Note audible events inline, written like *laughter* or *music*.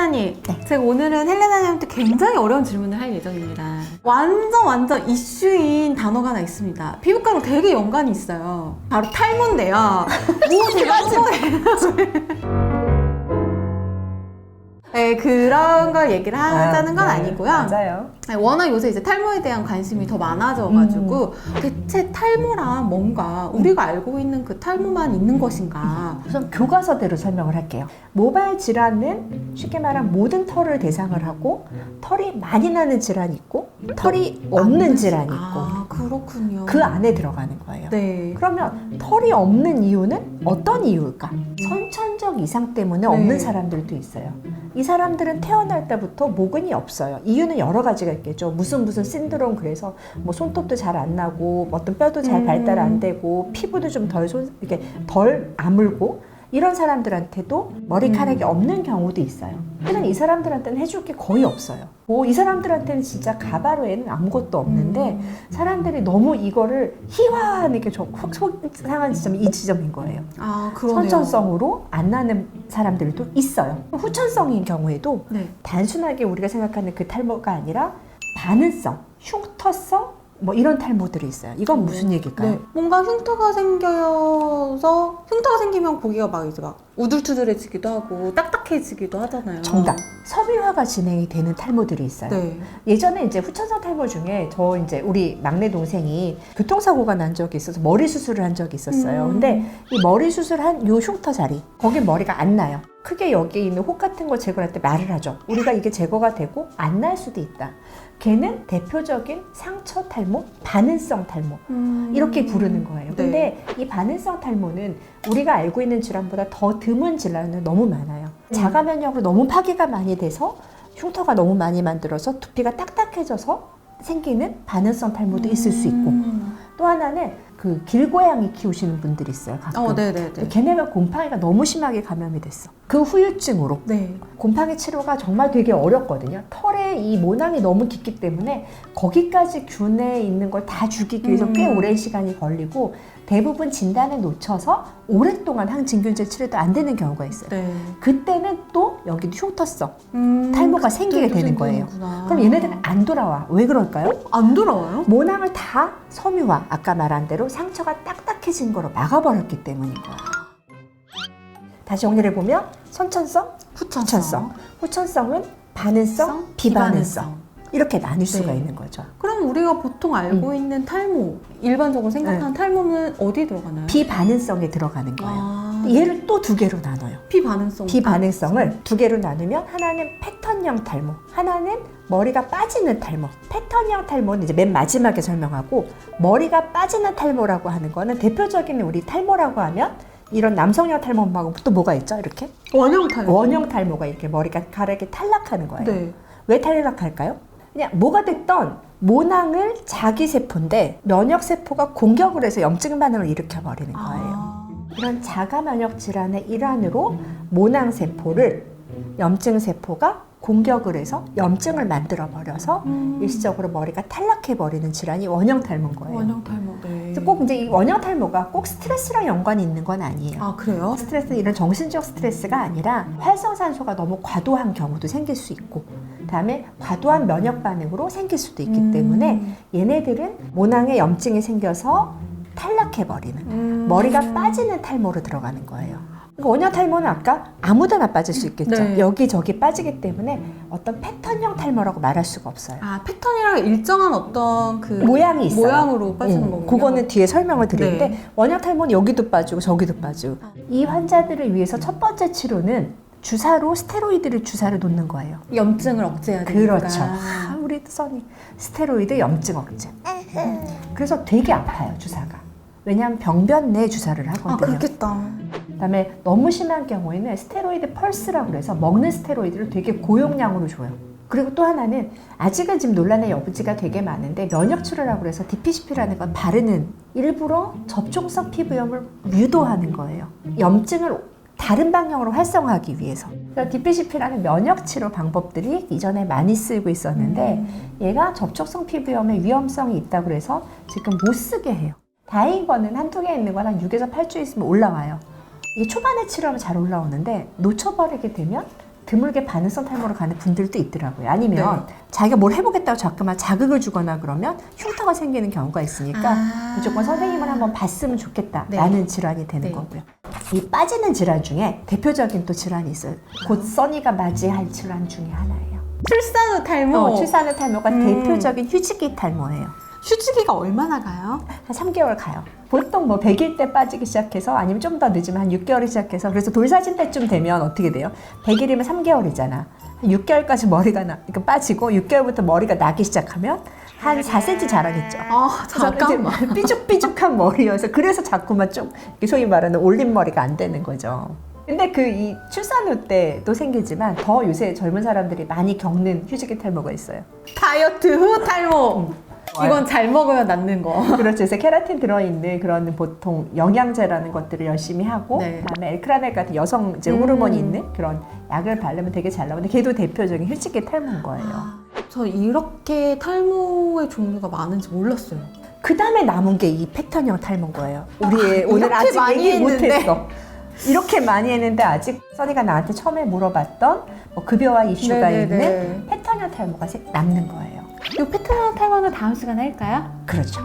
헬레나님, 제가 오늘은 헬레나님한테 굉장히 어려운 질문을 할 예정입니다. 완전 완전 이슈인 단어가 하나 있습니다. 피부과랑 되게 연관이 있어요. 바로 탈모인데요. *laughs* 뭐 제가 탈모예요. *laughs* 네, 그런 걸 얘기를 하자는 건 네, 아니고요. 맞아요. 아니, 워낙 요새 이제 탈모에 대한 관심이 더 많아져가지고 대체 탈모란 뭔가 우리가 알고 있는 그 탈모만 있는 것인가? 우선 교과서대로 설명을 할게요. 모발 질환은 쉽게 말하면 모든 털을 대상을 하고 털이 많이 나는 질환이 있고 털이 없는 질환이 있고 아 그렇군요. 그 안에 들어가는 거예요. 네. 그러면 털이 없는 이유는 어떤 이유일까? 선천적 이상 때문에 네. 없는 사람들도 있어요. 이 사람들은 태어날 때부터 모근이 없어요. 이유는 여러 가지가 있겠죠. 무슨 무슨 신드롬 그래서 뭐 손톱도 잘 안 나고 뭐 어떤 뼈도 잘 음. 발달 안 되고 피부도 좀덜 이렇게 덜 아물고 이런 사람들한테도 머리카락이 음. 없는 경우도 있어요. 하지만 이 사람들한테는 해줄 게 거의 없어요. 뭐이 사람들한테는 진짜 가발 외에는 아무것도 없는데 음. 사람들이 너무 이거를 희화하는 게좀 속상한 지점이 이 지점인 거예요. 아. 선천성으로 안 나는 사람들도 있어요. 후천성인 경우에도 네. 단순하게 우리가 생각하는 그 탈모가 아니라 반응성, 흉터성 뭐 이런 탈모들이 있어요. 이건 무슨 얘기일까요? 네. 뭔가 흉터가 생겨서 흉터가 생기면 고기가 막 이제 막 우둘투둘해지기도 하고 딱딱해지기도 하잖아요. 정답. 섬유화가 진행이 되는 탈모들이 있어요. 네. 예전에 이제 후천성 탈모 중에 저 이제 우리 막내 동생이 교통사고가 난 적이 있어서 머리 수술을 한 적이 있었어요. 음. 근데 이 머리 수술한 요 흉터 자리 거기 머리가 안 나요. 크게 여기 있는 혹 같은 거 제거할 때 말을 하죠. 우리가 이게 제거가 되고 안 날 수도 있다. 걔는 대표적인 상처 탈모, 반응성 탈모 음. 이렇게 부르는 거예요. 네. 근데 이 반응성 탈모는 우리가 알고 있는 질환보다 더 드문 질환은 너무 많아요. 음. 자가 면역으로 너무 파괴가 많이 돼서 흉터가 너무 많이 만들어서 두피가 딱딱해져서 생기는 반응성 탈모도 있을 수 있고 음. 또 하나는 그 길고양이 키우시는 분들이 있어요. 가끔. 어, 네네네. 걔네가 곰팡이가 너무 심하게 감염이 됐어. 그 후유증으로 네. 곰팡이 치료가 정말 되게 어렵거든요. 털에 이 모낭이 너무 깊기 때문에 거기까지 균에 있는 걸 다 죽이기 위해서 꽤 음. 오랜 시간이 걸리고 대부분 진단을 놓쳐서 오랫동안 항진균제 치료도 안 되는 경우가 있어요. 네. 그때는 또 여기도 흉터성, 음, 탈모가 생기게 되는 거예요. 그럼 얘네들은 안 돌아와. 왜 그럴까요? 안 돌아와요? 모낭을 다 섬유화, 아까 말한 대로 상처가 딱딱해진 거로 막아버렸기 때문인 거예요. 다시 정리를 해보면 선천성, 후천성. 후천성, 후천성 은 반응성, 비반응성 이렇게 나뉠 수가 네. 있는 거죠. 그럼 우리가 보통 알고 있는 탈모, 일반적으로 생각하는 탈모는 어디에 들어가나요? 비반응성에 들어가는 거예요. 아, 얘를 또두 개로 나눠요. 비반응성. 비반응성을 두 개로 나누면 하나는 패턴형 탈모, 하나는 머리가 빠지는 탈모. 패턴형 탈모는 이제 맨 마지막에 설명하고 머리가 빠지는 탈모라고 하는 거는 대표적인 우리 탈모라고 하면 이런 남성형 탈모 말고 또 뭐가 있죠? 이렇게 원형 탈모. 원형 탈모가 이렇게 머리가 가르게 탈락하는 거예요. 네. 왜 탈락할까요? 그냥 뭐가 됐던 모낭을 자기 세포인데 면역 세포가 공격을 해서 염증 반응을 일으켜 버리는 거예요. 아, 이런 자가 면역 질환의 일환으로 모낭 세포를 염증 세포가 공격을 해서 염증을 만들어 버려서 음. 일시적으로 머리가 탈락해 버리는 질환이 원형 탈모인 거예요. 원형 탈모. 네. 꼭 이제 이 원형 탈모가 꼭 스트레스랑 연관이 있는 건 아니에요. 아 그래요? 스트레스는 이런 정신적 스트레스가 아니라 활성산소가 너무 과도한 경우도 생길 수 있고 그다음에 과도한 면역 반응으로 생길 수도 있기 음. 때문에 얘네들은 모낭에 염증이 생겨서 탈락해 버리는 음. 머리가 빠지는 탈모로 들어가는 거예요. 그러니까 원형 탈모는 아까 아무데나 빠질 수 있겠죠. 네. 여기 저기 빠지기 때문에 어떤 패턴형 탈모라고 말할 수가 없어요. 아 패턴이랑 일정한 어떤 그 모양이 있어요. 모양으로 빠지는 음, 거군요. 그거는 뒤에 설명을 드리는데 네. 원형 탈모는 여기도 빠지고 저기도 빠지고 이 환자들을 위해서 첫 번째 치료는 주사로 스테로이드를 주사를 놓는 거예요. 염증을 억제해야 되니까. 그렇죠. 아, 우리 써니 스테로이드 염증 억제. 음, 그래서 되게 아파요 주사가. 왜냐하면 병변 내 주사를 아 하거든요. 그렇겠다. 그다음에 너무 심한 경우에는 스테로이드 펄스라고 그래서 먹는 스테로이드를 되게 고용량으로 줘요. 그리고 또 하나는 아직은 지금 논란의 여부지가 되게 많은데 면역 치료라고 그래서 DPCP라는 건 바르는 일부러 접종성 피부염을 유도하는 거예요. 염증을 다른 방향으로 활성화하기 위해서. 그러니까 DPCP라는 면역 치료 방법들이 이전에 많이 쓰이고 있었는데 얘가 접촉성 피부염의 위험성이 있다고 그래서 지금 못 쓰게 해요. 다행인 거는 한두 개 있는 건한 6에서 8주 있으면 올라와요. 이게 초반에 치료하면 잘 올라오는데 놓쳐버리게 되면 드물게 반응성 탈모로 가는 분들도 있더라고요. 아니면 자기가 뭘 해보겠다고 자꾸만 자극을 주거나 그러면 흉터가 생기는 경우가 있으니까 아. 무조건 선생님을 한번 봤으면 좋겠다라는 질환이 되는 네. 거고요. 이 빠지는 질환 중에 대표적인 또 질환이 있어요. 곧 써니가 맞이할 질환 중에 하나예요. 출산 후 탈모. 어, 출산 후 탈모가 음. 대표적인 휴지기 탈모예요. 휴지기가 얼마나 가요? 한 3개월 가요. 보통 뭐 100일 때 빠지기 시작해서 아니면 좀 더 늦으면 한 6개월이 시작해서 그래서 돌사진 때쯤 되면 어떻게 돼요? 100일이면 3개월이잖아. 한 6개월까지 머리가 나, 그러니까 빠지고 6개월부터 머리가 나기 시작하면 한 4cm 자라겠죠. 아 잠깐만. 삐죽삐죽한 머리여서 그래서 자꾸만 좀 소위 말하는 올린 머리가 안 되는 거죠. 근데 그 이 출산 후 때도 생기지만 더 요새 젊은 사람들이 많이 겪는 휴지기 탈모가 있어요. 다이어트 후 탈모. 이건 잘 먹으면 낫는 거. *laughs* 그렇죠. 그래서 케라틴 들어있는 그런 보통 영양제라는 것들을 열심히 하고 네. 그다음에 엘크라넬 같은 여성 이제 음. 호르몬이 있는 그런 약을 바르면 되게 잘 나오는데 걔도 대표적인 휴지기 탈모인 거예요. 저 이렇게 탈모의 종류가 많은지 몰랐어요. 그 다음에 남은 게 이 패턴형 탈모인 거예요. 우리 오늘 이렇게 아직 많이 얘기 했는데. 못했어. 이렇게 많이 했는데 아직 써니가 나한테 처음에 물어봤던 뭐 급여와 이슈가 네네네. 있는 패턴형 탈모가 세- 남는 거예요. 이 패턴 탈모는 다음 시간에 할까요? 그렇죠.